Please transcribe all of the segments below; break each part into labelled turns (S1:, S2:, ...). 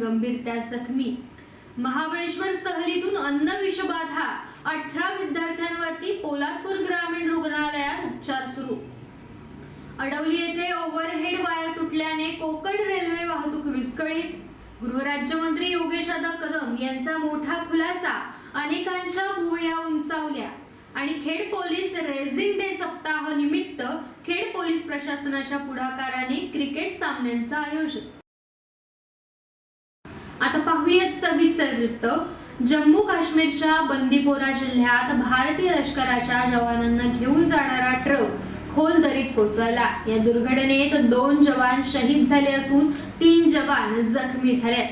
S1: तिघे जण जखमी. महाबळेश्वर सहलीतून अन्न विषबाधा अठरा विद्यार्थ्यांवरती पोलादपूर ग्रामीण रुग्णालयात उपचार सुरू. अडवली येथे ओव्हरहेड वायर तुटल्याने कोकण रेल्वे वाहतूक विस्कळीत. गृहराज्यमंत्री योगेश दादा कदम यांचा मोठा खुलासा अनेकांच्या भुवया उंचावल्या. आणि खेड पोलीस रेझिंग डे सप्ताह निमित्त खेड पोलीस प्रशासनाच्या पुढाकाराने क्रिकेट सामन्यांचं आयोजन. आता पाहूयात सविस्तर वृत्त. जम्मू काश्मीरच्या बंदीपोरा जिल्ह्यात भारतीय लष्कराच्या जवानांना घेऊन जाणारा ट्रक खोल दरीत कोसळला. या दुर्घटनेत दोन जवान शहीद झाले असून तीन जवान जखमी झाले.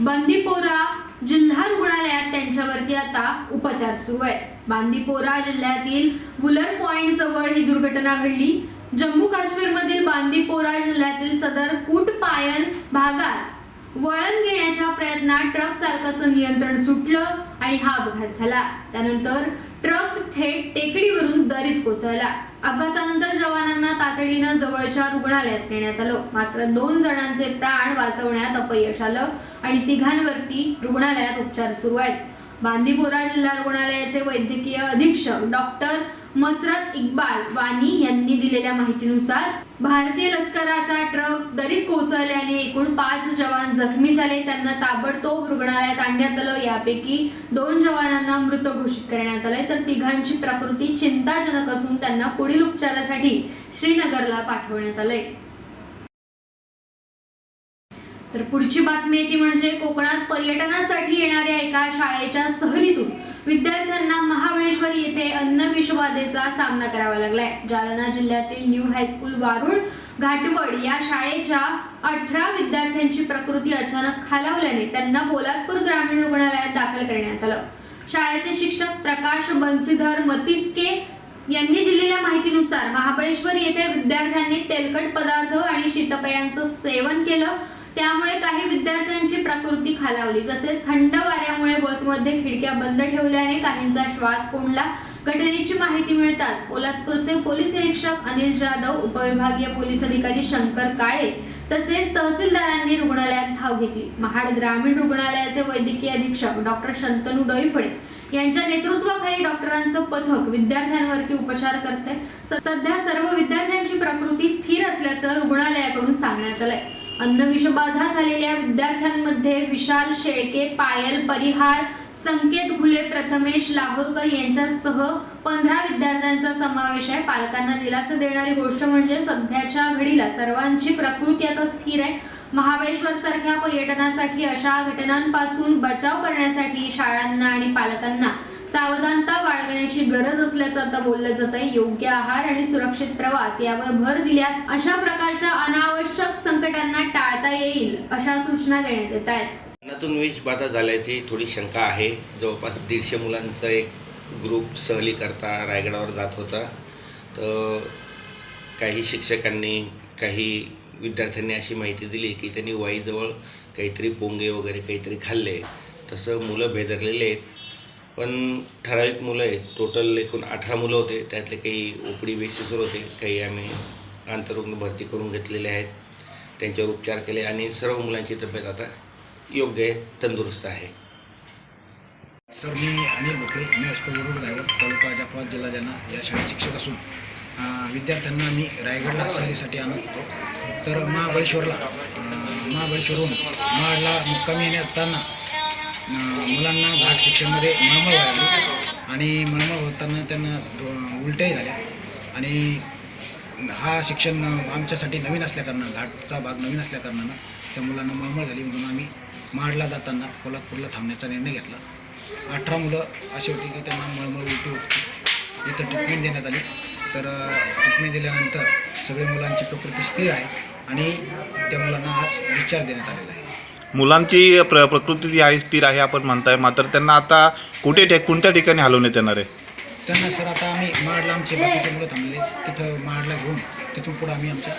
S1: बंदीपोरा जिल्हा रुग्णालयात त्यांच्यावरती आता उपचार सुरू आहे. बांदीपोरा जिल्ह्यातील वुलर पॉइंट जवळ ही दुर्घटना घडली. जम्मू काश्मीरमधील बांदीपोरा जिल्ह्यातील सदर कुटपायन भागात वळण घेण्याच्या प्रयत्नात ट्रक चालकाचं नियंत्रण सुटलं आणि हा अपघात झाला. त्यानंतर ट्रक थेट टेकडीवरून दरीत कोसळला. अपघातानंतर जवानांना तातडीनं जवळच्या रुग्णालयात नेण्यात आलं. मात्र दोन जणांचे प्राण वाचवण्यात अपयश आलं आणि तिघांवरती रुग्णालयात उपचार सुरू आहेत. बांदीपोरा जिल्हा रुग्णालयाचे वैद्यकीय अधीक्षक डॉक्टर मसरत इक्बाल वानी यांनी दिलेल्या माहितीनुसार भारतीय लष्कराचा ट्रक दरीत कोसळल्याने एकूण पाच जवान जखमी झाले. त्यांना ताबडतोब रुग्णालयात आणण्यात आलं. यापैकी दोन जवानांना मृत घोषित करण्यात आले तर तिघांची प्रकृती चिंताजनक असून त्यांना पुढील उपचारासाठी श्रीनगरला पाठवण्यात आलंय. तर पुढची बातमी ती म्हणजे कोकणात पर्यटनासाठी येणाऱ्या एका शाळेच्या सहलीतून विद्यार्थ्यांना महाबळेश्वर येथे अन्न विषबाधेचा सामना करावा लागलाय. जालना जिल्ह्यातील न्यू हायस्कूल वारुळ घाटवड या शाळेच्या अठरा विद्यार्थ्यांची प्रकृती अचानक खालावल्याने त्यांना पोलादपूर ग्रामीण रुग्णालयात दाखल करण्यात आलं. शाळेचे शिक्षक प्रकाश बन्सीधर मतिस्के यांनी दिलेल्या माहितीनुसार महाबळेश्वर येथे विद्यार्थ्यांनी तेलकट पदार्थ आणि शीतपेयांचं सेवन केलं. त्यामुळे काही विद्यार्थ्यांची प्रकृती खालावली. तसेच थंड वाऱ्यामुळे बसमध्ये खिडक्या बंद ठेवल्याने काहींचा श्वास कोंडला. घटनेची माहिती मिळताच पोलादपूरचे पोलीस निरीक्षक अनिल जाधव उपविभागीय पोलीस अधिकारी शंकर काळे तसेच तहसीलदारांनी रुग्णालयात धाव घेतली. महाड ग्रामीण रुग्णालयाचे वैद्यकीय अधीक्षक डॉक्टर शंतनू डोईफळे यांच्या नेतृत्वाखाली डॉक्टरांचं पथक विद्यार्थ्यांवरती उपचार करते सध्या सर्व विद्यार्थ्यांची प्रकृती स्थिर असल्याचं रुग्णालयाकडून सांगण्यात आलंय. अन्न विषबाधा झालेल्या विद्यार्थ्यांमध्ये विशाल शेळके पायल परिहार संकेत घुले प्रथमेश लाहोरकर यांच्यासह पंधरा विद्यार्थ्यांचा समावेश आहे. पालकांना दिलासा देणारी गोष्ट म्हणजे सध्याच्या घडीला सर्वांची प्रकृती आता स्थिर आहे. महाबळेश्वर सारख्या पर्यटनासाठी अशा घटनांपासून बचाव करण्यासाठी शाळांना आणि पालकांना सावधानता बाळगण्याची गरज असल्याचं आता बोललं जात आहे योग्य आहार आणि सुरक्षित प्रवास यावर भर दिल्यास अशा प्रकारच्या अनावश्यक संकटांना टाळता येईल अशा सूचना देण्यात येत आहेत.
S2: अन्नातून विष बाधा झाल्याची थोडी शंका आहे. जवळपास दीडशे मुलांचा एक ग्रुप सहली करता रायगडावर जात होता. तर काही शिक्षकांनी काही विद्यार्थ्यांनी अशी माहिती दिली की त्यांनी वाईजवळ काहीतरी पोंगे वगैरे काहीतरी खाल्ले. तसं मुलं भेदरलेले आहेत. पण ठराविक मुलं आहेत. टोटल एकूण अठरा मुलं होते. त्यातले काही ओपडी बेसिसवर होते. काही आम्ही आंतररुग्ण भरती करून घेतलेले आहेत. त्यांच्यावर उपचार केले आणि सर्व मुलांची तब्येत आता योग्य आहे तंदुरुस्त आहे.
S3: सर मी अनिल भोकळे मी हायस्कूल रायगड तालुका जाफराबाद जिल्हा ज्यांना या शाळेत शिक्षक असून विद्यार्थ्यांना मी रायगडला सहलीसाठी आणत होतो. तर महाबळेश्वरला महाबळेश्वरहून महाडला मुक्कामी येताना असताना मुलांना घाट शिक्षणमध्ये मळमळ व्हायला आणि मळमळ होताना त्यांना उलट्याही झाल्या आणि हा शिक्षण आमच्यासाठी नवीन असल्याकारणानं घाटचा भाग नवीन असल्याकारणानं त्या मुलांना मळमळ झाली. म्हणून आम्ही माडला जाताना कोल्हापूरला थांबण्याचा निर्णय घेतला. अठरा मुलं अशी होती की त्यांना मळमळ उलटी होती. इथं ट्रीटमेंट देण्यात आली. तर ट्रीटमेंट दिल्यानंतर सगळ्या मुलांची प्रकृती स्थिर आहे. आणि त्या मुलांना आज विचार देण्यात आलेला आहे.
S4: मुलांची प्र प्रकृती जी आहे स्थिर आहे आपण म्हणताय. मात्र त्यांना आता कुठे ठे कोणत्या ठिकाणी हलवण्यात येणार आहे?
S3: त्यांना सर आता आम्ही महाडला आमचे बाकीचे मुलं थांबले. तिथं महाडला घेऊन तिथून पुढं आम्ही आमच्या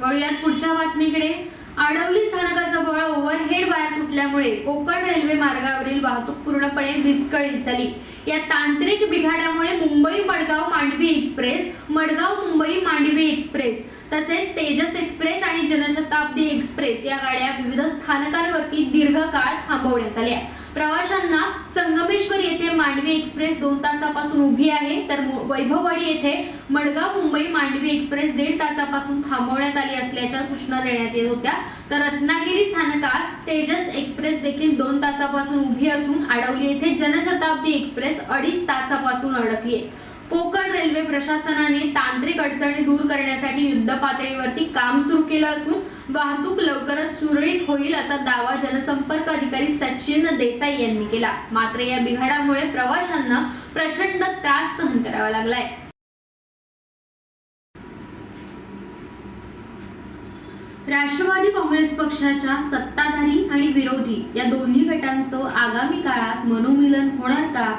S1: वळूयात पुढच्या बातमीकडे. आडवली स्थानकाजवळ ओव्हरहेड वायर सुटल्यामुळे कोकण रेल्वे मार्गावरील वाहतूक पूर्णपणे विस्कळीत झाली या तांत्रिक बिघाडामुळे मुंबई मडगाव मांडवी एक्सप्रेस मडगाव मुंबई मांडवी एक्सप्रेस तसेच तेजस एक्सप्रेस आणि जनशताब्दी एक्सप्रेस या गाड्या विविध स्थानकांवरती दीर्घकाळ थांबवण्यात आल्या. प्रवाशांना संगमेश्वर येथे मांडवी एक्सप्रेस दोन तासापासून उभी आहे. तर वैभववाडी येथे मडगाव मुंबई मांडवी एक्सप्रेस दीड तासापासून थांबवण्यात आली असल्याच्या सूचना देण्यात येत होत्या. तर रत्नागिरी स्थानकात तेजस एक्सप्रेस देखील दोन तासापासून उभी असून अडवली येथे जनशताब्दी एक्सप्रेस अडीच तासापासून अडकली आहे. कोकण रेल्वे प्रशासनाने तांत्रिक अडचणी दूर करण्यासाठी युद्ध पातळीवरती काम सुरू केलं असून वाहतूक लवकरच सुरळीत होईल असा दावा जनसंपर्क अधिकारी सचिन देसाई यांनी केला. मात्र या बिघाडामुळे प्रवाशांना प्रचंड त्रास सहन करावा लागलाय. राष्ट्रवादी काँग्रेस पक्षाच्या सत्ताधारी आणि विरोधी या दोन्ही गटांचं आगामी काळात मनोमिलन होणार का?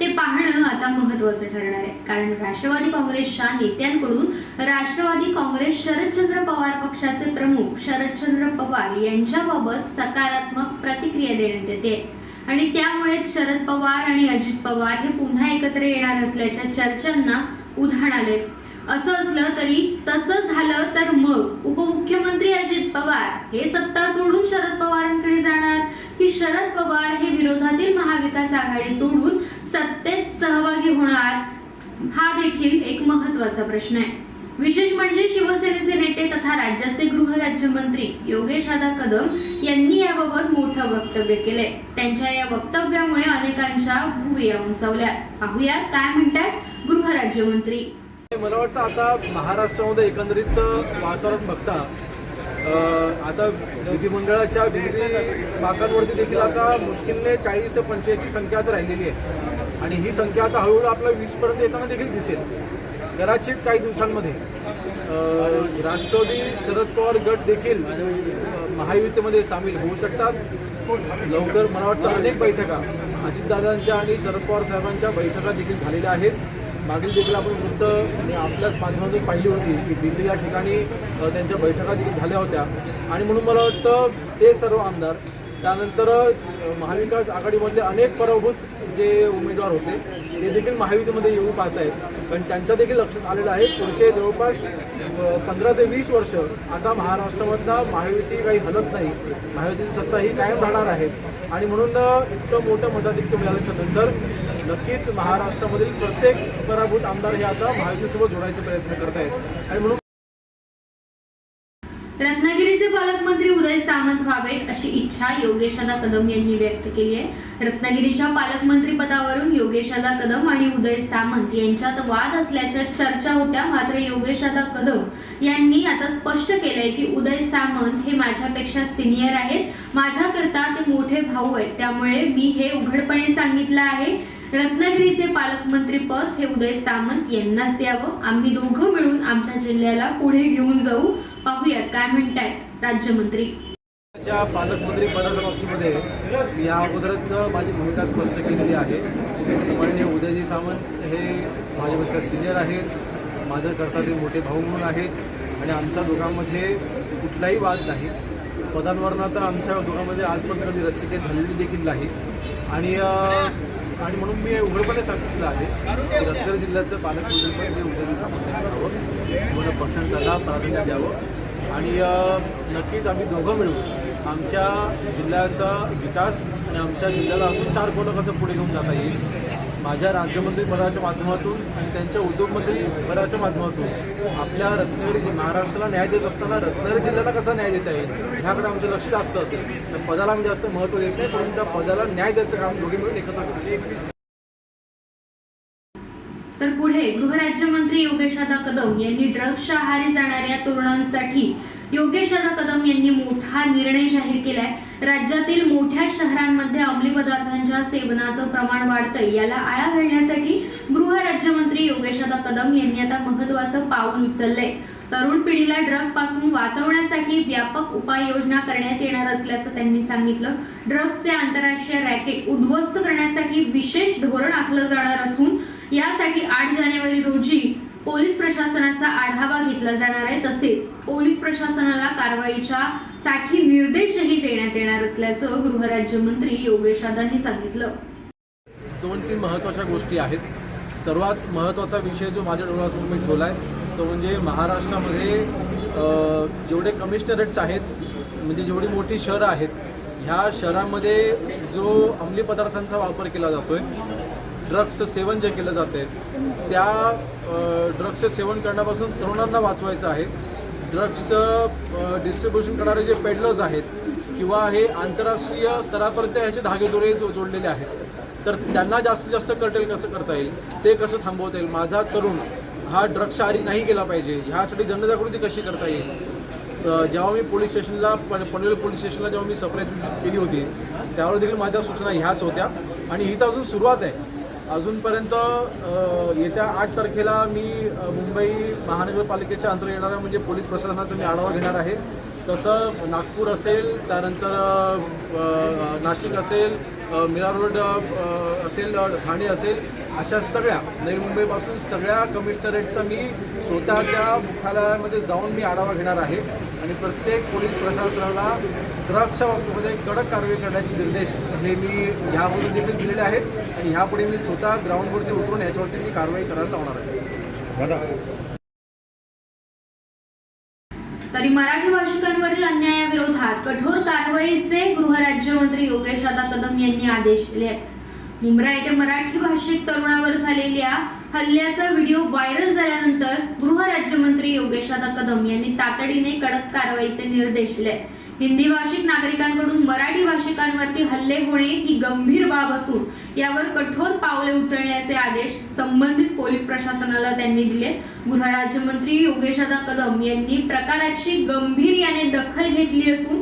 S1: ते पाहणं आता महत्वाचं ठरणार आहे. कारण राष्ट्रवादी काँग्रेसच्या नेत्यांकडून राष्ट्रवादी काँग्रेस शरदचंद्र पवार पक्षाचे प्रमुख शरदचंद्र पवार यांच्याबाबत सकारात्मक प्रतिक्रिया देण्यात येते. आणि त्यामुळे शरद पवार आणि अजित पवार हे पुन्हा एकत्र येणार असल्याच्या चर्चांना उधाण आले असं असलं तरी तसं झालं तर मग उपमुख्यमंत्री अजित पवार हे सत्ता सोडून शरद पवारांकडे जाणार? की शरद पवार हे विरोधातील महाविकास आघाडी सोडून सत्तेत सहभागी होणार? हा देखील एक महत्त्वाचा प्रश्न आहे. विशेष म्हणजे शिवसेनेचे नेते तथा राज्याचे गृहराज्यमंत्री योगेश आदा कदम यांनी याबाबत मोठं वक्तव्य केलंय. त्यांच्या या वक्तव्यामुळे अनेकांच्या भुया उंचावल्या. पाहूया काय म्हणतात गृहराज्यमंत्री.
S5: मला वाटतं आता महाराष्ट्रामध्ये एकंदरीत वातावरण बघता आता विधिमंडळाच्या विविध बाकांवरती देखील आता मुश्किलने चाळीस ते पंच्याऐंशी संख्या आता राहिलेली आहे. आणि ही संख्या आता हळूहळू आपल्या वीसपर्यंत येताना देखील दिसेल. कदाचित काही दिवसांमध्ये राष्ट्रवादी शरद पवार गट देखील महायुतीमध्ये सामील होऊ शकतात. लवकर मला वाटतं अनेक बैठका अजितदादांच्या आणि शरद पवार साहेबांच्या बैठका देखील झालेल्या आहेत. मागील देखील आपण वृत्त आणि आपल्याच माध्यमातून पाहिली होती की दिल्ली या ठिकाणी त्यांच्या बैठका देखील झाल्या होत्या. आणि म्हणून मला वाटतं ते सर्व आमदार त्यानंतर महाविकास आघाडीमधले अनेक पराभूत जे उमेदवार होते ते देखील महायुतीमध्ये येऊ पाहत आहेत पण त्यांच्या देखील लक्षात आलेलं आहे पुढचे जवळपास पंधरा ते वीस वर्ष आता महाराष्ट्रामधला महायुती काही हलत नाही. महायुतीची सत्ता ही कायम राहणार आहे. आणि म्हणून इतकं मोठं मताधिक्य मिळाल्याच्या नंतर नक्कीच महाराष्ट्रामधील प्रत्येक पराभूत आमदार हे आता महायुतीसोबत जोडायचे प्रयत्न करत आहेत आणि म्हणून
S1: रत्नागिरीचे पालकमंत्री उदय सामंत व्हावेत अशी इच्छा योगेशादा कदम यांनी व्यक्त केली आहे. रत्नागिरीच्या पालकमंत्री पदावरून योगेशादा कदम आणि उदय सामंत यांच्यात वाद असल्याच्या चर्चा होत्या. मात्र योगेशादा कदम यांनी आता स्पष्ट केलंय की उदय सामंत हे माझ्यापेक्षा सिनियर आहेत. माझ्याकरता ते मोठे भाऊ आहेत. त्यामुळे मी हे उघडपणे सांगितलं आहे. रत्नागिरीचे पालकमंत्री पद हे उदय सामंत यांनाच द्यावं. आम्ही दोघं मिळून आमच्या जिल्ह्याला पुढे घेऊन जाऊ. पाहूयात काय म्हणतायत राज्यमंत्री.
S5: पालकमंत्री पदाच्या बाबतीमध्ये मी या अगोदरच माझी भूमिका स्पष्ट केलेली आहे. माननीय उदयजी सावंत हे माझ्यापेक्षा सिनियर आहेत. माझं करता ते मोठे भाऊ म्हणून आहेत. आणि आमच्या दोघांमध्ये कुठलाही वाद नाही. पदांवरनं तर आमच्या दोघांमध्ये आजपर्यंत कधी रस्सिकेत झालेली देखील नाही. आणि आणि म्हणून मी उघडपणे सांगितलं आहे की रत्नागिरी जिल्ह्याचं पालकमंत्री पण मी सामंत यांना हवं म्हणून पक्षाने त्याला प्राधान्य द्यावं. आणि नक्कीच आम्ही दोघं मिळून आमच्या जिल्ह्याचा विकास आणि आमच्या जिल्ह्याला अजून चार कोणं कसं पुढे घेऊन जाता येईल. माझ्या राज्यमंत्री पदाच्या माध्यमातून आणि त्यांच्या उद्योगमंत्री पदाच्या माध्यमातून आपल्या रत्नागिरी महाराष्ट्राला न्याय देत असताना रत्नागिरी जिल्ह्याला कसा न्याय देता येईल? ह्याकडे आमचं लक्ष जास्त असेल. तर पदाला आम्ही जास्त महत्त्व देत नाही परंतु त्या पदाला न्याय द्यायचं काम दोघे मिळून एकत्र करतो
S1: तर पुढे गृहराज्यमंत्री योगेशदा कदम यांनी ड्रग्सच्या आहारी जाणाऱ्या तरुणांसाठी योगेश्वर कदम यांनी मोठा निर्णय जाहीर केलाय. राज्यातील मोठ्या शहरांमध्ये अंमली पदार्थांच्या सेवनाचं प्रमाण वाढतंय याला आळा घालण्यासाठी गृह राज्यमंत्री योगेशदा कदम यांनी आता महत्वाचं पाऊल उचललंय. तरुण पिढीला ड्रगपासून वाचवण्यासाठी व्यापक उपाययोजना करण्यात येणार असल्याचं त्यांनी सांगितलं. ड्रग्जचे आंतरराष्ट्रीय रॅकेट उद्ध्वस्त करण्यासाठी विशेष धोरण आखलं जाणार असून यासाठी आठ जानेवारी रोजी पोलीस प्रशासनाचा आढावा घेतला जाणार आहे. तसेच पोलीस प्रशासनाला कारवाईच्या साठी निर्देशही देण्यात येणार असल्याचं गृहराज्यमंत्री योगेश आदांनी सांगितलं.
S5: दोन तीन महत्त्वाच्या गोष्टी आहेत. सर्वात महत्त्वाचा विषय जो माझ्या डोळ्यासमोर मी ठेवला आहे तो म्हणजे महाराष्ट्रामध्ये जेवढे कमिशनरेट्स आहेत म्हणजे जेवढी मोठी शहरं आहेत ह्या शहरामध्ये जो अंमली पदार्थांचा वापर केला जातो आहे ड्रग्सचं सेवन जे केलं जाते आहे त्या ड्रग्सचं सेवन करण्यापासून तरुणांना वाचवायचं आहे. ड्रग्सचं डिस्ट्रीब्युशन करणारे जे पेडलर्स आहेत किंवा हे आंतरराष्ट्रीय स्तरापर्यंत ह्याचे धागेदोरे जोडलेले आहेत तर त्यांना जास्तीत जास्त कटेल कसं करता येईल? ते कसं थांबवता येईल? माझा तरुण हा ड्रग्स आरी नाही गेला पाहिजे. ह्यासाठी जनजागृती कशी करता येईल? जेव्हा मी पोलीस स्टेशनला पण पनवेल पोलीस स्टेशनला जेव्हा मी सप्लाय केली होती त्यावेळेस देखील माझ्या सूचना ह्याच होत्या. आणि ही तर अजून सुरुवात आहे. अजूनपर्यंत येत्या आठ तारखेला मी मुंबई महानगरपालिकेच्या अंतर येणाऱ्या म्हणजे पोलीस प्रशासनाचा मी आढावा घेणार आहे. तसं नागपूर असेल त्यानंतर नाशिक असेल अ, मीरा रोड असेल ठाणे असेल अशा सगळ्या नवी मुंबईपासून सगळ्या कमिशनरेटचा मी स्वतः त्या मुख्यालयामध्ये जाऊन मी आढावा घेणार आहे. आणि प्रत्येक पोलीस प्रशासनाला ड्रग्सच्या बाबतीमध्ये कडक कारवाई करण्याचे निर्देश हे मी ह्यामध्ये देखील दिलेले आहेत. आणि ह्यापुढे मी स्वतः ग्राउंडवरती उतरून याच्यावरती मी कारवाई करायला लावणार आहे.
S1: तरी मराठी भाषिकांवरील अन्यायाविरोधात कठोर कारवाईचे गृहराज्यमंत्री योगेश दादा कदम यांनी आदेश दिले आहेत. मुंब्रा येथे मराठी भाषिक तरुणावर झालेल्या हल्ल्याचा व्हिडिओ व्हायरल झाल्यानंतर गृहराज्यमंत्री योगेश दादा कदम यांनी तातडीने कडक कारवाईचे निर्देश दिले. हिंदी भाषिक नागरिकांकडून मराठी भाषिकांवरती हल्ले होणे ही गंभीर बाब असून यावर कठोर पावले उचलण्याचे आदेश संबंधित पोलीस प्रशासनाला त्यांनी दिले. गृहराज्यमंत्री योगेशदा कदम यांनी प्रकाराची गंभीर्याने दखल घेतली असून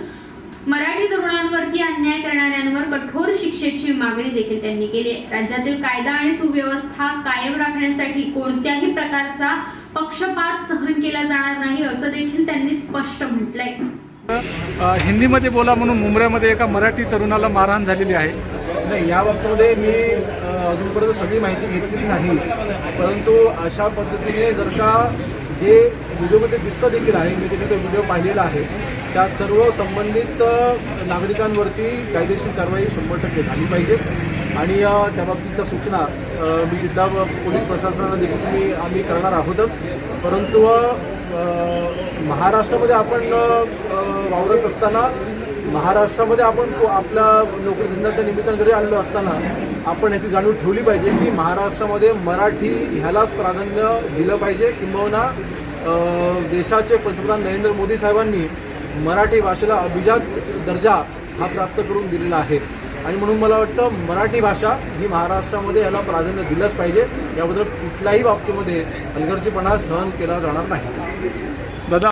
S1: मराठी तरुणांवरती अन्याय करणाऱ्यांवर कठोर शिक्षेची मागणी देखील त्यांनी केली आहे. राज्यातील कायदा आणि सुव्यवस्था कायम राखण्यासाठी कोणत्याही प्रकारचा पक्षपात सहन केला जाणार नाही असं देखील त्यांनी स्पष्ट म्हटलंय.
S6: हिंदीमध्ये बोला म्हणून मुंबईमध्ये एका मराठी तरुणाला मारहाण झालेली आहे.
S5: नाही या बाबतीमध्ये मी अजूनपर्यंत सगळी माहिती घेतलेली नाही. परंतु अशा पद्धतीने जर का जे व्हिडिओमध्ये दिसतं देखील आहे मी तिथे तो व्हिडिओ पाहिलेला आहे त्या सर्व संबंधित नागरिकांवरती कायदेशीर कारवाई शंभर टक्के झाली पाहिजे. आणि त्याबाबतीतच्या त्या बाबतीतच्या सूचना मी जिल्हा पोलीस प्रशासनाला देखील मी आम्ही करणार आहोतच. परंतु महाराष्ट्रामध्ये आपण वावरत असताना महाराष्ट्रामध्ये आपण आपल्या नोकरीधंद्याच्या निमित्तानं जरी आणलो असताना आपण याची जाणीव ठेवली पाहिजे की महाराष्ट्रामध्ये मराठी ह्यालाच प्राधान्य दिलं पाहिजे. किंबहुना देशाचे पंतप्रधान नरेंद्र मोदी साहेबांनी मराठी भाषेला अभिजात दर्जा हा प्राप्त करून दिलेला आहे. आणि म्हणून मला वाटतं मराठी भाषा ही महाराष्ट्रामध्ये याला प्राधान्य दिलंच पाहिजे. याबद्दल कुठल्याही बाबतीमध्ये हलगर्जीपणा सहन केला जाणार नाही.
S6: दादा.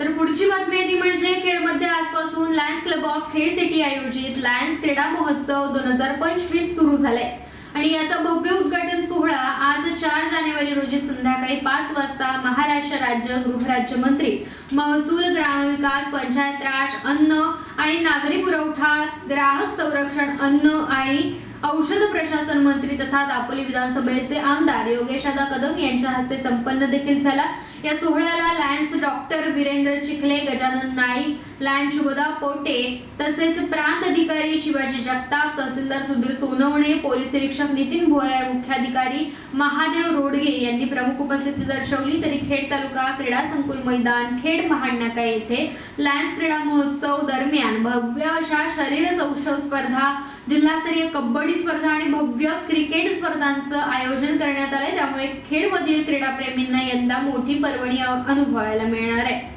S1: तर पुढची बातमी आहे ती म्हणजे खेडमध्ये आजपासून Lions club of Khed city आयोजित लायन्स क्रीडा महोत्सव दोन हजार पंचवीस सुरू झालाय. आणि याचा भव्य उद्घाटन सोहळा आज चार जानेवारी रोजी संध्याकाळी पाच वाजता महाराष्ट्र राज्य गृहराज्यमंत्री महसूल ग्रामविकास पंचायत राज अन्न आणि नागरी पुरवठा ग्राहक संरक्षण अन्न आणि औषध प्रशासन मंत्री तथा दापोली विधानसभेचे आमदार योगेश कदम यांच्या हस्ते संपन्न देखील झाला. या सोहळ्याला Lions doctor Virendra Chikhale Gajanan Naik Lions Shubhada Pote तसेच प्रांत अधिकारी शिवाजी जगताप तहसीलदार सुधीर सोनवणे पोलीस निरीक्षक नितीन भोयर मुख्याधिकारी महादेव रोडगे यांनी प्रमुख उपस्थिती दर्शवली. तरी खेड तालुका क्रीडा संकुल मैदान खेड महाडनाका येथे लायन्स क्रीडा महोत्सव दरम्यान भव्य अशा शरीर सौष्ठव स्पर्धा जिल्हास्तरीय कबड्डी स्पर्धा आणि भव्य क्रिकेट स्पर्धांचं आयोजन करण्यात आलंय. त्यामुळे खेडमधील क्रीडाप्रेमींना यंदा मोठी पर्वणी अनुभवायला मिळणार आहे.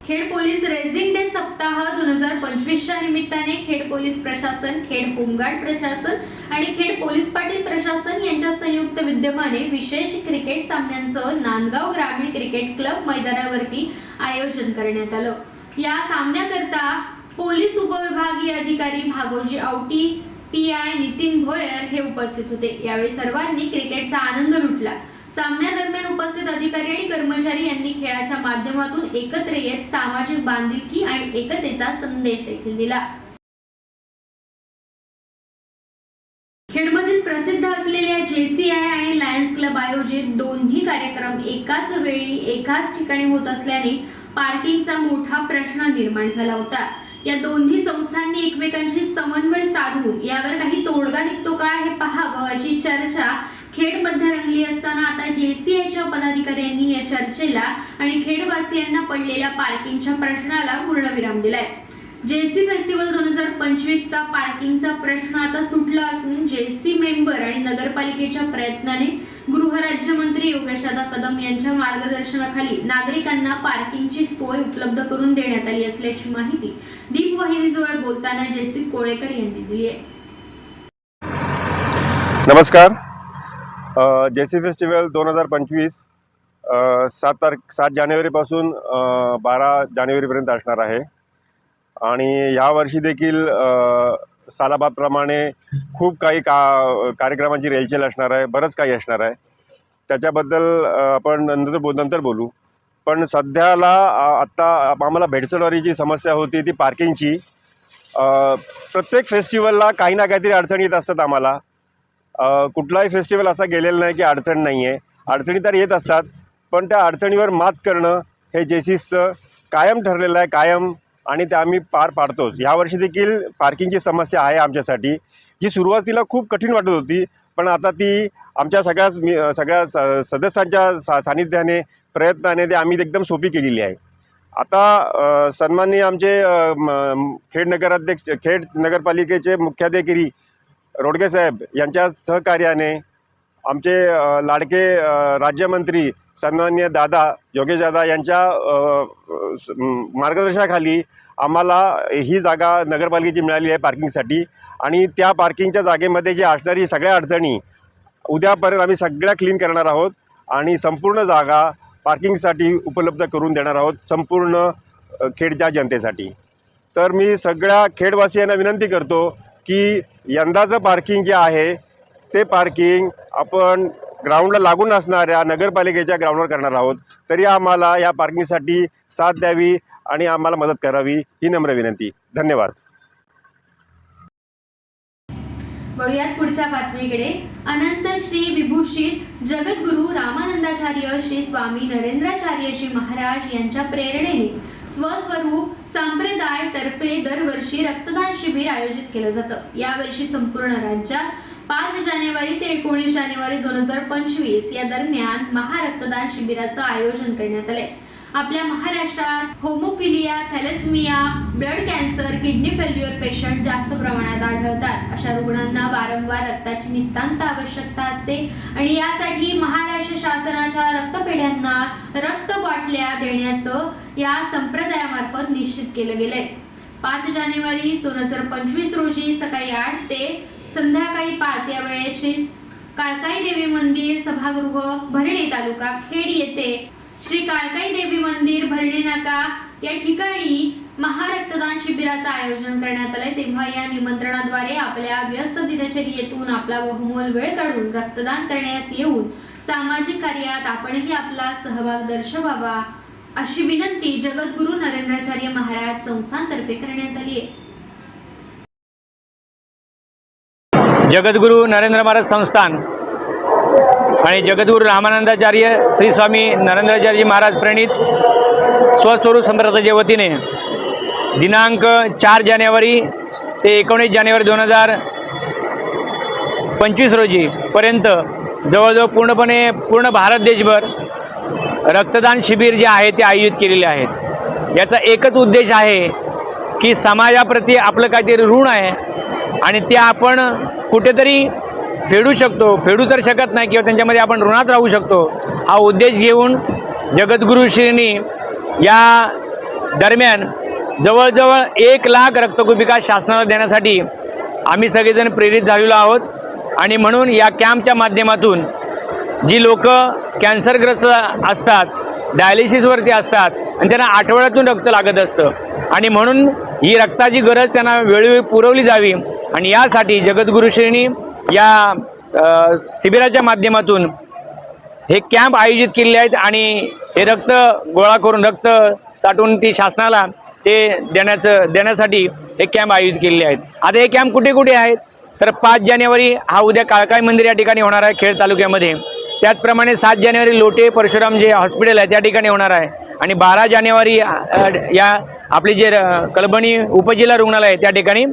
S1: खेड पोलीस रेझिंग डे सप्ताह दोन हजार पंचवीसच्या निमित्ताने खेड पोलीस प्रशासन खेड होमगार्ड प्रशासन आणि खेड पोलीस पाटील प्रशासन यांच्या संयुक्त विद्यमाने विशेष क्रिकेट सामन्यांचं नांदगाव ग्रामीण क्रिकेट क्लब मैदानावरती आयोजन करण्यात आलं. या सामन्याकरता पोलीस उपविभागीय अधिकारी भागोजी आवटी पी आय नितीन भोयर हे उपस्थित होते. यावेळी सर्वांनी क्रिकेटचा आनंद लुटला. सामन्यादरम्यान उपस्थित अधिकारी आणि कर्मचारी यांनी खेळाच्या माध्यमातून एकत्र येत सामाजिक बांधिलकी आणि एकतेचा संदेश देखील दिला. खेडमधील प्रसिद्ध असलेल्या जेसीआय आणि लायन्स क्लब आयोजित दोन्ही कार्यक्रम एकाच वेळी एकाच ठिकाणी होत असल्याने पार्किंगचा मोठा प्रश्न निर्माण झाला होता. या दोन्ही संस्थांनी एकमेकांशी समन्वय साधून यावर काही तोडगा निघतो का हे पाहावं अशी चर्चा खेडमध्ये रंगली असताना आता जेसीआयच्या पदाधिकाऱ्यांनी या चर्चेला आणि खेडवासियांना पडलेल्या पार्किंगच्या प्रश्नाला पूर्णविराम दिलाय. जेसी फेस्टिवल दोन हजार पंचवीसचा पार्किंगचा प्रश्न आता सुटला असून जेसी मेंबर आणि नगरपालिकेच्या प्रयत्नाने गृहराज्यमंत्री योगेशदादा कदम यांच्या मार्गदर्शनाखाली नागरिकांना पार्किंगची सोय उपलब्ध करून देण्यात आली असल्याची माहिती दीप वाहिनीजवळ बोलताना जेसी कोळेकर यांनी दिली आहे.
S7: नमस्कार. जे सी फेस्टिवल दोन हजार पंचवीस सात तारख सात जानेवारीपासून बारा जानेवारीपर्यंत असणार आहे. आणि यावर्षी देखील सालाबादप्रमाणे खूप काही का कार्यक्रमांची रेलचेल असणार आहे बरंच काही असणार आहे. त्याच्याबद्दल आपण नंतर बो नंतर बोलू. पण सध्याला आत्ता आम्हाला भेडसळणारी जी समस्या होती ती पार्किंगची. प्रत्येक फेस्टिवलला काही ना काहीतरी अडचणी येत असतात आम्हाला. कुठलाही फेस्टिवल असा गेलेला नाही की अडचण नाही आहे अडचणी तर येत असतात पण त्या अडचणीवर मात करणं हे जेसीसचं कायम ठरलेलं आहे कायम आणि ते आम्ही पार पाडतोच. यावर्षी देखील पार्किंगची समस्या आहे आमच्यासाठी जी सुरुवातीला खूप कठीण वाटत होती पण आता ती आमच्या सगळ्याच मी सगळ्या स सदस्यांच्या सा सानिध्याने प्रयत्नाने ते आम्ही एकदम सोपी केलेली आहे. आता सन्माननीय आमचे म- खेड नगराध्यक्ष खेड नगरपालिकेचे मुख्याधिकारी रोडगे साहेब यांच्या सहकार्याने आमचे लाडके राज्यमंत्री सन्मान्य दादा योगेश दादा यांच्या मार्गदर्शनाखाली आम्हाला ही जागा नगरपालिकेची मिळाली आहे पार्किंगसाठी. आणि त्या पार्किंगच्या जागेमध्ये जे असणारी सगळ्या अडचणी उद्यापर्यंत आम्ही सगळ्या क्लीन करणार आहोत आणि संपूर्ण जागा पार्किंगसाठी उपलब्ध करून देणार आहोत संपूर्ण खेडच्या जनतेसाठी. तर मी सगळ्या खेडवासियांना विनंती करतो की यंदाचं पार्किंग जे आहे ते पार्किंग आपण ग्राउंडला लागून असणाऱ्या नगरपालिकेच्या ग्राउंडवर करणार आहोत. तरी आम्हाला या पार्किंगसाठी साथ द्यावी आणि आम्हाला मदत करावी ही नम्र विनंती. धन्यवाद.
S1: वळूयात पुढच्या बातमीकडे. अनंत श्री विभूषित जगद्गुरु रामानंदाचार्य श्री स्वामी नरेंद्राचार्यजी महाराज यांच्या प्रेरणेने स्वस्वरूप संप्रदाय तर्फे दरवर्षी रक्तदान शिबिर आयोजित केलं जातं. यावर्षी संपूर्ण राज्यात पाच जानेवारी ते एकोणीस जानेवारी दोन हजार पंचवीस या दरम्यान महारक्तदान शिबिराचं आयोजन करण्यात आलंय. आपल्या महाराष्ट्रात haemophilia thalassaemia blood cancer kidney failure patient जास्त प्रमाणात आढळतात. अशा रुग्णांना वारंवार रक्ताची नितांत आवश्यकता असते. आणि यासाठी महाराष्ट्र शासनाच्या रक्तपेढ्यांना रक्त बाटल्या देण्याचं या संप्रदायामार्फत निश्चित केलं गेलंय. पाच जानेवारी दोन हजार पंचवीस रोजी सकाळी आठ ते संध्याकाळी पाच या वेळेची काळकाई देवी मंदिर सभागृह भरणे तालुका खेड येथे श्री काळकाई देवी मंदिर भरणे नाका या ठिकाणी महारक्तदान शिबिराचं आयोजन करण्यात आलंय. तेव्हा या निमंत्रणाद्वारे आपल्या व्यस्त दिनचर्येतून आपला बहुमोल वेळ काढून रक्तदान करण्यास येऊन सामाजिक कार्यात आपणही आपला सहभाग दर्शवावा अशी विनंती जगद्गुरु नरेंद्राचार्य महाराज संस्थांतर्फे करण्यात आली आहे.
S8: जगद्गुरु नरेंद्र महाराज संस्थान आणि जगद्गुरू रामानंदाचार्य श्री स्वामी नरेंद्राचार्य महाराज प्रणित स्वस्वरूप संप्रदायाच्या वतीने दिनांक चार जानेवारी ते एकोणीस जानेवारी दोन हजार पंचवीस रोजीपर्यंत जवळजवळ पूर्णपणे पूर्ण भारत देशभर रक्तदान शिबिर जे आहे ते आयोजित केलेले आहेत. याचा एकच उद्देश आहे की समाजाप्रती आपलं काहीतरी ऋण आहे आणि ते आपण कुठेतरी फेडू शकतो. फेडू तर शकत नाही किंवा त्यांच्यामध्ये आपण ऋणात राहू शकतो. हा उद्देश घेऊन जगद्गुरुश्रींनी या दरम्यान जवळजवळ एक लाख रक्तकुपिका शासनाला देण्यासाठी आम्ही सगळेजण प्रेरित झालेलो आहोत. आणि म्हणून या कॅम्पच्या माध्यमातून जी लोक कॅन्सरग्रस्त असतात डायलिसिसवरती असतात आणि त्यांना आठवड्यातून रक्त लागत असतं. आणि म्हणून ही रक्ताची गरज त्यांना वेळोवेळी पुरवली जावी. आणि यासाठी जगद्गुरुश्रींनी या शिबिराच्या माध्यमातून हे कॅम्प आयोजित केलेले आहेत आणि हे रक्त गोळा करून रक्त साठवून ती शासनाला ते देण्याचं देण्यासाठी हे कॅम्प आयोजित केलेले आहेत. आता हे कॅम्प कुठे कुठे आहेत? तर पाच जानेवारी हा उद्या काळकाई मंदिर या ठिकाणी होणार आहे खेड तालुक्यामध्ये. त्याचप्रमाणे सात जानेवारी लोटे परशुराम जे हॉस्पिटल आहे त्या ठिकाणी होणार आहे. आणि बारा जानेवारी या आपली जे कलबणी उपजिल्हा रुग्णालय आहे त्या ठिकाणी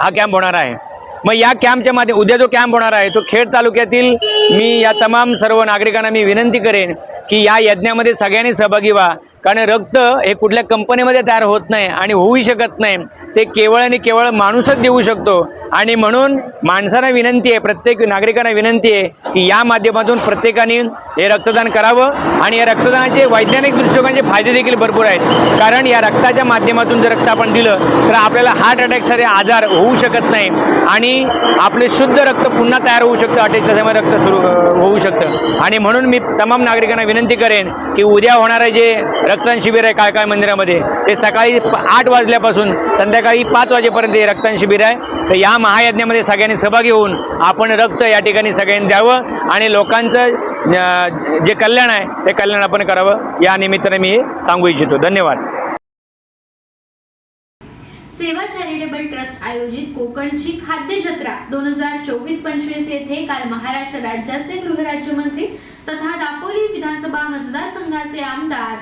S8: हा कॅम्प होणार आहे. मग या कॅम्पच्या माध्यम उद्या जो कॅम्प होणार आहे तो खेड तालुक्यातील मी या तमाम सर्व नागरिकांना मी विनंती करेन की या यज्ञामध्ये सगळ्यांनी सहभागी व्हा. कारण रक्त हे कुठल्या कंपनीमध्ये तयार होत नाही आणि होऊही शकत नाही. ते केवळ आणि केवळ माणूसच देऊ शकतो. आणि म्हणून माणसांना विनंती आहे प्रत्येक नागरिकांना विनंती आहे की या माध्यमातून प्रत्येकाने हे रक्तदान करावं आणि या रक्तदानाचे वैज्ञानिक दृष्टिकोनाचे फायदे देखील भरपूर आहेत. कारण या रक्ताच्या माध्यमातून जर रक्त आपण दिलं तर आपल्याला हार्ट अटॅकसारखे आजार होऊ शकत नाही आणि आपले शुद्ध रक्त पुन्हा तयार होऊ शकतं. अटॅक त्याच्यामध्ये रक्त सुरू होऊ शकतं. आणि म्हणून मी तमाम नागरिकांना विनंती करेन की उद्या होणारं जे रक्तदान शिबिर आहे काळकाळ मंदिरामध्ये ते सकाळी आठ वाजल्यापासून संध्याकाळी पाच वाजेपर्यंत हे रक्तदान शिबिर आहे. तर या महायज्ञामध्ये सगळ्यांनी सहभागी होऊन आपण रक्त या ठिकाणी सगळ्यांनी द्यावं आणि लोकांचं जे कल्याण आहे ते कल्याण आपण करावं. या निमित्ताने मी हे सांगू इच्छितो. धन्यवाद.
S1: सेवा चॅरिटेबल ट्रस्ट आयोजित कोकणची खाद्य जत्रा दोन हजार चोवीस पंचवीस येथे काल महाराष्ट्र राज्याचे गृहराज्यमंत्री तथा दापोली विधानसभा मतदारसंघाचे आमदार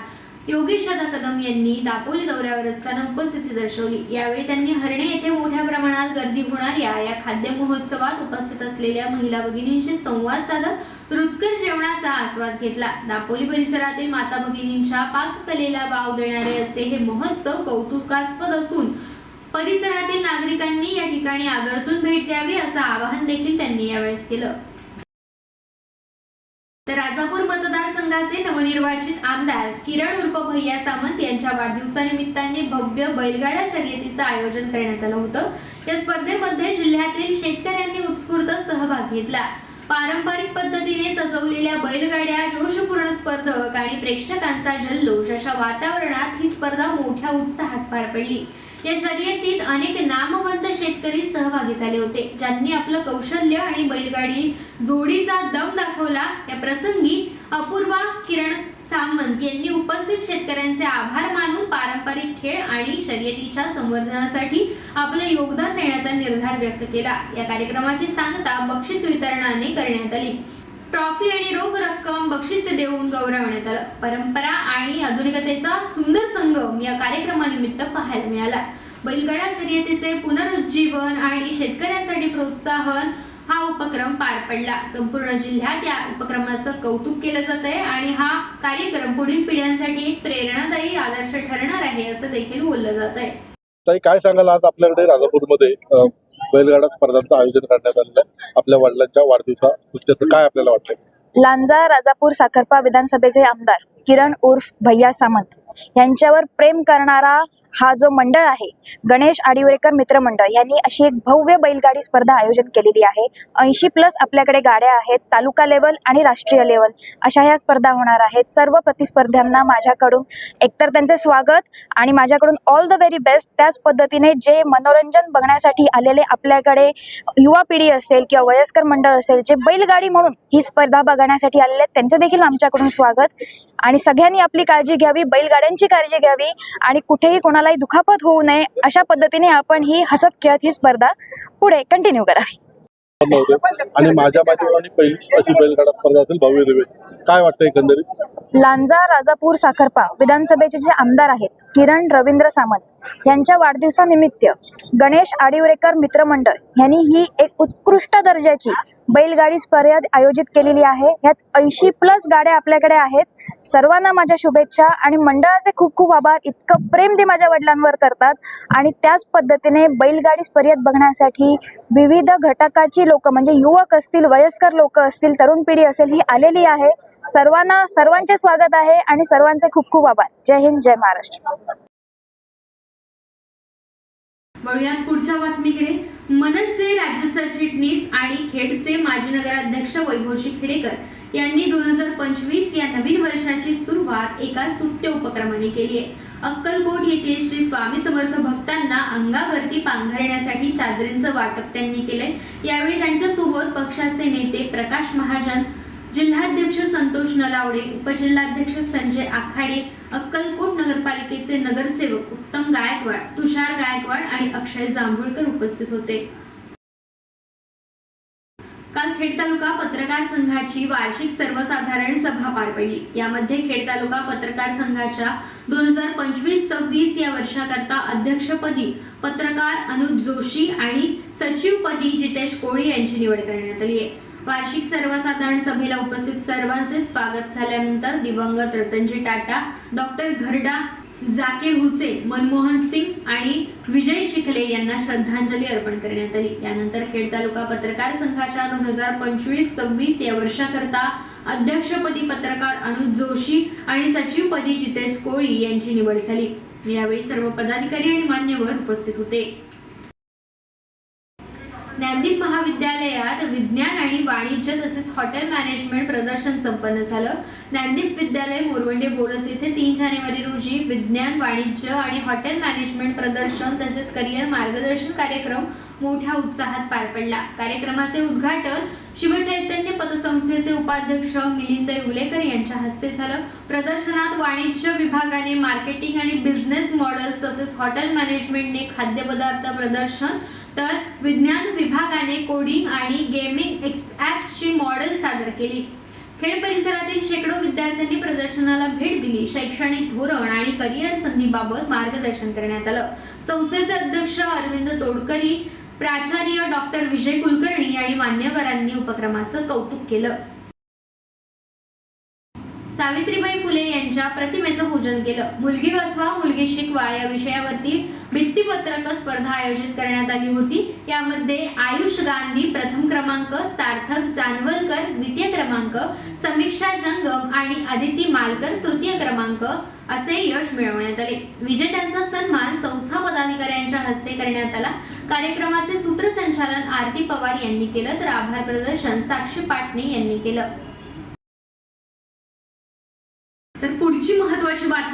S1: योगेश कदम यांनी दापोली दौऱ्यावर असताना उपस्थिती दर्शवली. यावेळी त्यांनी हरणे येथे मोठ्या प्रमाणात गर्दी होणाऱ्या या खाद्य महोत्सवात उपस्थित असलेल्या महिला भगिनींशी संवाद साधत रुचकर जेवणाचा आस्वाद घेतला. दापोली परिसरातील माता भगिनींच्या पाककलेला वाव देणारे असे हे महोत्सव कौतुकास्पद असून परिसरातील नागरिकांनी या ठिकाणी आवर्जून भेट द्यावी असं आवाहन देखील त्यांनी यावेळेस केलं. तर राजापूर मतदारसंघाचे नवनिर्वाचित आमदार किरण उर्फ भैया सामंत यांच्या वाढदिवसानिमित्ताने भव्य बैलगाडा शर्यतीचं आयोजन करण्यात आलं होतं. या स्पर्धेमध्ये जिल्ह्यातील शेतकऱ्यांनी उत्स्फूर्त सहभाग घेतला. पारंपरिक पद्धतीने सजवलेल्या बैलगाड्या जोशपूर्ण स्पर्धक आणि प्रेक्षकांचा जल्लोष अशा वातावरणात ही स्पर्धा मोठ्या उत्साहात पार पडली. या शर्यतीत अनेक नामवंत शेतकरी सहभागी झाले होते ज्यांनी आपलं कौशल्य आणि बैलगाडी जोडीचा दम दाखवला. या प्रसंगी अपूर्वा किरण सामंत यांनी उपस्थित शेतकऱ्यांचे आभार मानून पारंपरिक खेळ आणि शर्यतीच्या संवर्धनासाठी आपले योगदान देण्याचा निर्धार व्यक्त केला. या कार्यक्रमाची सांगता बक्षीस वितरणाने करण्यात आली. ट्रॉफी आणि रोख रक्कम बक्षिसे देऊन गौरवण्यात आलं. परंपरा आणि आधुनिकतेचा सुंदर संगम या कार्यक्रमानिमित्त पाहायला मिळाला. बैलगाडा शर्यतीचे पुनरुज्जीवन आणि शेतकऱ्यांसाठी प्रोत्साहन हा उपक्रम पार पडला. संपूर्ण जिल्ह्यात या उपक्रमाचं कौतुक केलं जात आहे आणि हा कार्यक्रम पुढील पिढ्यांसाठी एक प्रेरणादायी आदर्श ठरणार आहे असं देखील बोललं जात आहे
S5: ताई काय सांगाल आज आपल्याकडे राजापूरमध्ये बैलगाडा स्पर्धांचं आयोजन करण्यात आलेलं आहे. आपल्या वडिलांच्या वाढदिवसा काय आपल्याला वाटतंय?
S9: लांजा राजापूर साखरपा विधानसभेचे आमदार किरण उर्फ भैया सामंत यांच्यावर प्रेम करणारा हा जो मंडळ आहे गणेश आडिवरेकर मित्रमंडळ यांनी अशी एक भव्य बैलगाडी स्पर्धा आयोजन केलेली आहे. ऐंशी प्लस आपल्याकडे गाड्या आहेत तालुका लेवल आणि राष्ट्रीय लेवल अशा ह्या स्पर्धा होणार आहेत. सर्व प्रतिस्पर्ध्यांना माझ्याकडून एकतर त्यांचे स्वागत आणि माझ्याकडून ऑल द व्हेरी बेस्ट त्याच पद्धतीने जे मनोरंजन बघण्यासाठी आलेले आपल्याकडे युवा पिढी असेल किंवा वयस्कर मंडळ असेल जे बैलगाडी म्हणून ही स्पर्धा बघण्यासाठी आलेले आहेत त्यांचे देखील आमच्याकडून स्वागत. आणि सगळ्यांनी आपली काळजी घ्यावी बैलगाड्यांची काळजी घ्यावी आणि कुठेही कोणालाही दुखापत होऊ नये अशा पद्धतीने आपण ही हसत खेळत ही स्पर्धा पुढे कंटिन्यू करावी.
S5: आणि माझ्या माध्यमाने पहिलीच अशी बैलगाडा स्पर्धा असेल भव्य दिवे काय वाटतं एकंदरीत?
S9: लांजा राजापूर साखरपा विधानसभेचे जे आमदार आहेत किरण रवींद्र सामंत यांच्या वाढदिवसानिमित्त गणेश आडिवरेकर मित्रमंडळ यांनी ही एक उत्कृष्ट दर्जाची बैलगाडी स्पर्धा आयोजित केलेली आहे. यात ऐंशी प्लस गाड्या आपल्याकडे आहेत. सर्वांना माझ्या शुभेच्छा आणि मंडळाचे खूप खूप आभार. इतकं प्रेम ते माझ्या वडिलांवर करतात आणि त्याच पद्धतीने बैलगाडी स्पर्धेत बघण्यासाठी विविध घटकाची लोक म्हणजे युवक असतील वयस्कर लोक असतील तरुण पिढी असेल ही आलेली आहे. सर्वांना सर्वांचे स्वागत आहे आणि सर्वांचे खूप खूप आभार. जय हिंद जय महाराष्ट्र.
S1: वळूयात पुढच्या बातमीकडे. मनसे राज्य सरचिटणीस आणि खेडचे माजी नगराध्यक्ष वैभवशी खेडेकर यांनी दोन हजार पंचवीस या नवीन वर्षाची सुरुवात एका सुप्त उपक्रमाने केली आहे. अक्कलकोट येथील श्री स्वामी समर्थ भक्तांना अंगावरती पांघरण्यासाठी चादरींचं वाटप त्यांनी केलंय. यावेळी त्यांच्यासोबत पक्षाचे नेते प्रकाश महाजन जिल्हाध्यक्ष संतोष नलावडे उपजिल्हाध्यक्ष संजय आखाडे अक्कलकोट नगरपालिकेचे नगरसेवक उत्तम गायकवाड तुषार गायकवाड आणि अक्षय जांभुळकर उपस्थित होते. काल खेड तालुका पत्रकार संघाची वार्षिक सर्वसाधारण सभा पार पडली. यामध्ये खेड तालुका पत्रकार संघाच्या दोन हजार पंचवीस सव्वीस या वर्षाकरता अध्यक्षपदी पत्रकार अनुज जोशी आणि सचिवपदी जितेश कोळी यांची निवड करण्यात आली आहे. वार्षिक सर्वसाधारण सभेला उपस्थित सर्वांचे स्वागत झाल्यानंतर दिवंगत रतनजी टाटा डॉक्टर घरडा जाकीर हुसेन मनमोहन सिंग आणि विजय शिखले यांना श्रद्धांजली अर्पण करण्यात आली. यानंतर खेड तालुका पत्रकार संघाच्या दोन हजार पंचवीस सव्वीस या वर्षाकरता अध्यक्षपदी पत्रकार अनुज जोशी आणि सचिवपदी जितेश कोळी यांची निवड झाली. यावेळी सर्व पदाधिकारी आणि मान्यवर उपस्थित होते. ज्ञानदीप महाविद्यालयात विज्ञान आणि वाणिज्य तसेच हॉटेल मॅनेजमेंट प्रदर्शन संपन्न झालं. ज्ञानदीप विद्यालय मोरवंडे बोरस येथे तीन जानेवारी रोजी विज्ञान वाणिज्य आणि हॉटेल मॅनेजमेंट प्रदर्शन तसेच करिअर मार्गदर्शन कार्यक्रम मोठ्या उत्साहात पार पडला. कार्यक्रमाचे उद्घाटन शिवचैतन्य पतसंस्थेचे उपाध्यक्ष मिलिंद येवलेकर यांच्या हस्ते झालं. प्रदर्शनात वाणिज्य विभागाने मार्केटिंग आणि बिझनेस मॉडेल्स तसेच हॉटेल मॅनेजमेंटने खाद्यपदार्थ प्रदर्शन तर विज्ञान विभागाने कोडिंग आणि गेमिंग ॲप्सची मॉडेल सादर केली. खेड परिसरातील शेकडो विद्यार्थ्यांनी प्रदर्शनाला भेट दिली. शैक्षणिक धोरण आणि करिअर संधीबाबत मार्गदर्शन करण्यात आलं. संस्थेचे अध्यक्ष अरविंद तोडकरी प्राचार्य डॉक्टर विजय कुलकर्णी आणि मान्यवरांनी उपक्रमाचं कौतुक केलं. सावित्रीबाई फुले यांच्या प्रतिमेचं पूजन केलं. मुलगी वाचवा मुलगी शिकवा या विषयावरती भित्तीपत्रक स्पर्धा आयोजित करण्यात आली होती. यामध्ये आयुष गांधी प्रथम क्रमांक सार्थक जानवलकर द्वितीय क्रमांक समीक्षा जंगम आणि आदिती मालकर तृतीय क्रमांक असे यश मिळवण्यात आले. विजेत्यांचा सन्मान संस्था पदाधिकाऱ्यांच्या हस्ते करण्यात आला. कार्यक्रमाचे सूत्रसंचालन आरती पवार यांनी केलं तर आभार प्रदर्शन साक्षी पाटणे यांनी केलं.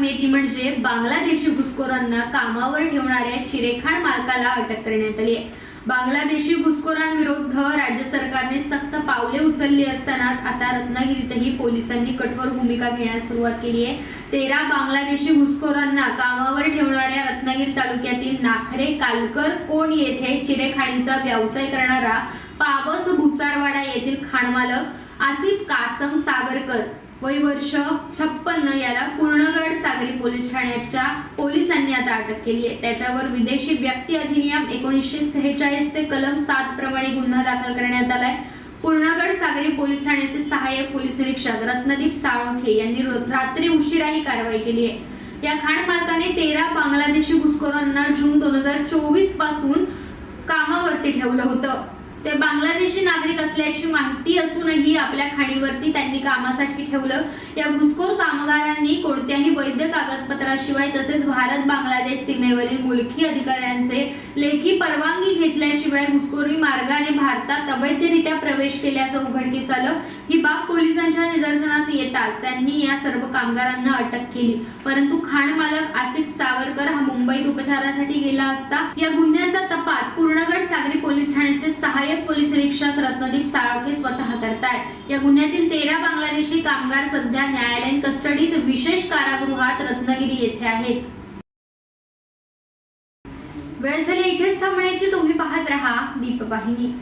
S1: बातमी ती म्हणजे बांगलादेशी घुसखोरांना कामावर ठेवणाऱ्या चिरेखाण मालकाला अटक करण्यात आली आहे. बांगलादेशी घुसखोरांविरुद्ध राज्य सरकारने सक्त पावले उचलली असतानाच आता रत्नागिरीतही पोलिसांनी कठोर भूमिका घेण्यास सुरुवात केली आहे. तेरा बांगलादेशी घुसखोरांना कामावर ठेवणाऱ्या रत्नागिरी तालुक्यातील नाखरे कालकर कोण येथे चिरेखाणीचा व्यवसाय करणारा पावस भुसारवाडा येथील खाणमालक आसिफ कासम सावरकर वय वर्ष छप्पन्न याला पूर्णगड सागरी पोलीस ठाण्याच्या पोलिसांनी आता अटक केली आहे. त्याच्यावर विदेशी व्यक्ती अधिनियम एकोणीसशे सेहेचाळीस चे कलम सात प्रमाणे गुन्हा दाखल करण्यात आलाय पूर्णगड सागरी पोलीस ठाण्याचे सहाय्यक पोलीस निरीक्षक रत्नदीप साळुंखे यांनी रात्री उशिरा ही कारवाई केली आहे. या खाण मालकाने तेरा बांगलादेशी घुसखोरांना जून दोन हजार चोवीसपासून कामावरती ठेवलं होतं. ते बांगलादेशी नागरिक असल्याची माहिती असूनही आपल्या खाणीवरती त्यांनी कामासाठी ठेवलं. या घुसखोर कामगारांनी कोणत्याही वैध कागदपत्राशिवाय तसेच भारत बांगलादेश सीमेवरील मुलकी अधिकाऱ्यांचे लेखी परवानगी घेतल्याशिवाय घुसखोरी मार्गाने भारतात अवैधरित्या प्रवेश केल्याचं उघडकीस आलं. ही बाब पोलिसांच्या निदर्शनास येताच त्यांनी या सर्व कामगारांना अटक केली. परंतु खाण मालक आसिफ सावरकर हा मुंबईत उपचारासाठी गेला असता या गुन्ह्याचा तपास पूर्णगड सागरी पोलीस ठाण्याचे सहाय्यक पोलीस निरीक्षक रत्नदीप साळके स्वतः करतायत या गुन्ह्यातील तेरा बांगलादेशी कामगार सध्या न्यायालयीन कस्टडीत विशेष कारागृहात रत्नागिरी येथे आहेत. वेळ झाली इथेच थांबण्याची. तुम्ही पाहत राहा दीपवाहिनी.